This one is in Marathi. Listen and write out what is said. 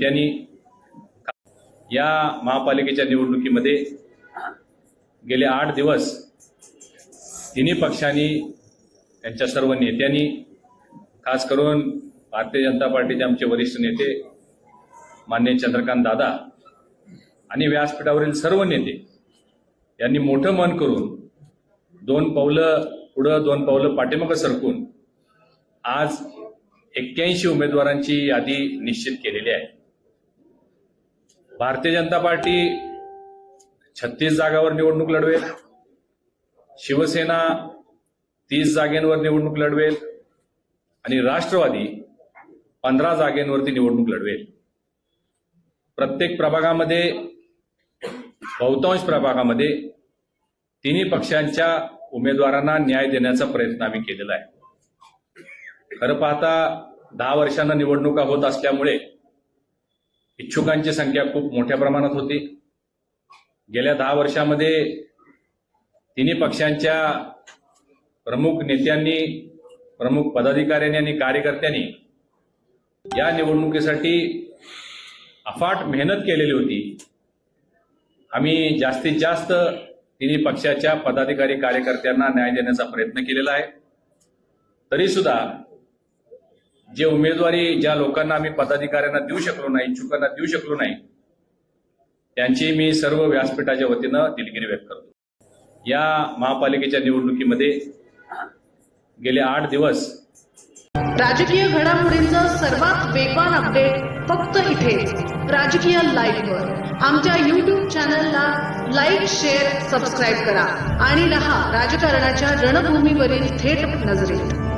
नेत्यांनी या महापालिकेच्या निवडणुकीमध्ये गेले आठ दिवस तिन्ही पक्षांनी त्यांच्या सर्व नेत्यांनी खास करून भारतीय जनता पार्टीचे आमचे वरिष्ठ नेते मान्य चंद्रकांत दादा आणि व्यासपीठावरील सर्व नेते यांनी मोठं मन करून दोन पावलं पुढं दोन पावलं पाठीमागं सरकून आज एक्क्याऐंशी उमेदवारांची यादी निश्चित केलेली आहे. भारतीय जनता पार्टी छत्तीस जागावर निवडणूक लढवेल. शिवसेना तीस जागेंवर निवडणूक लढवेल. आणि राष्ट्रवादी पंधरा जागेंवरती निवडणूक लढवेल. प्रत्येक प्रभागामध्ये बहुतांश प्रभागामध्ये तिन्ही पक्षांच्या उमेदवारांना न्याय देण्याचा प्रयत्न आम्ही केलेला आहे. खरं पाहता दहा वर्षांना निवडणुका होत असल्यामुळे इच्छुकांची संख्या खूप मोठ्या प्रमाणात होती. गेल्या दहा वर्षामध्ये तिन्ही पक्षांच्या प्रमुख नेत्यांनी प्रमुख पदाधिकाऱ्यांनी आणि कार्यकर्त्यांनी या निवडणुकीसाठी अफाट मेहनत केलेली होती. आम्ही जास्तीत जास्त तिन्ही पक्षाच्या पदाधिकारी कार्यकर्त्यांना न्याय देण्याचा प्रयत्न केलेला आहे. तरीसुद्धा जे उमेदवारी ज्या लोकांना आम्ही पदाधिकाऱ्यांना देऊ शकलो नाही इच्छुकांना देऊ शकलो नाही त्यांची मी सर्व व्यासपीठाच्या वतीनं दिलगिरी व्यक्त करतो. या महापालिकेच्या निवडणुकीमध्ये गेले आठ दिवस राजकीय घडामोडींचं सर्वात वेगवान अपडेट फक्त इथे राजकीय लाईव्हवर आमच्या यूट्यूब चॅनलला लाईक शेअर सबस्क्राईब करा आणि रहा राजकारणाच्या रणभूमीवरील थेट नजरेत.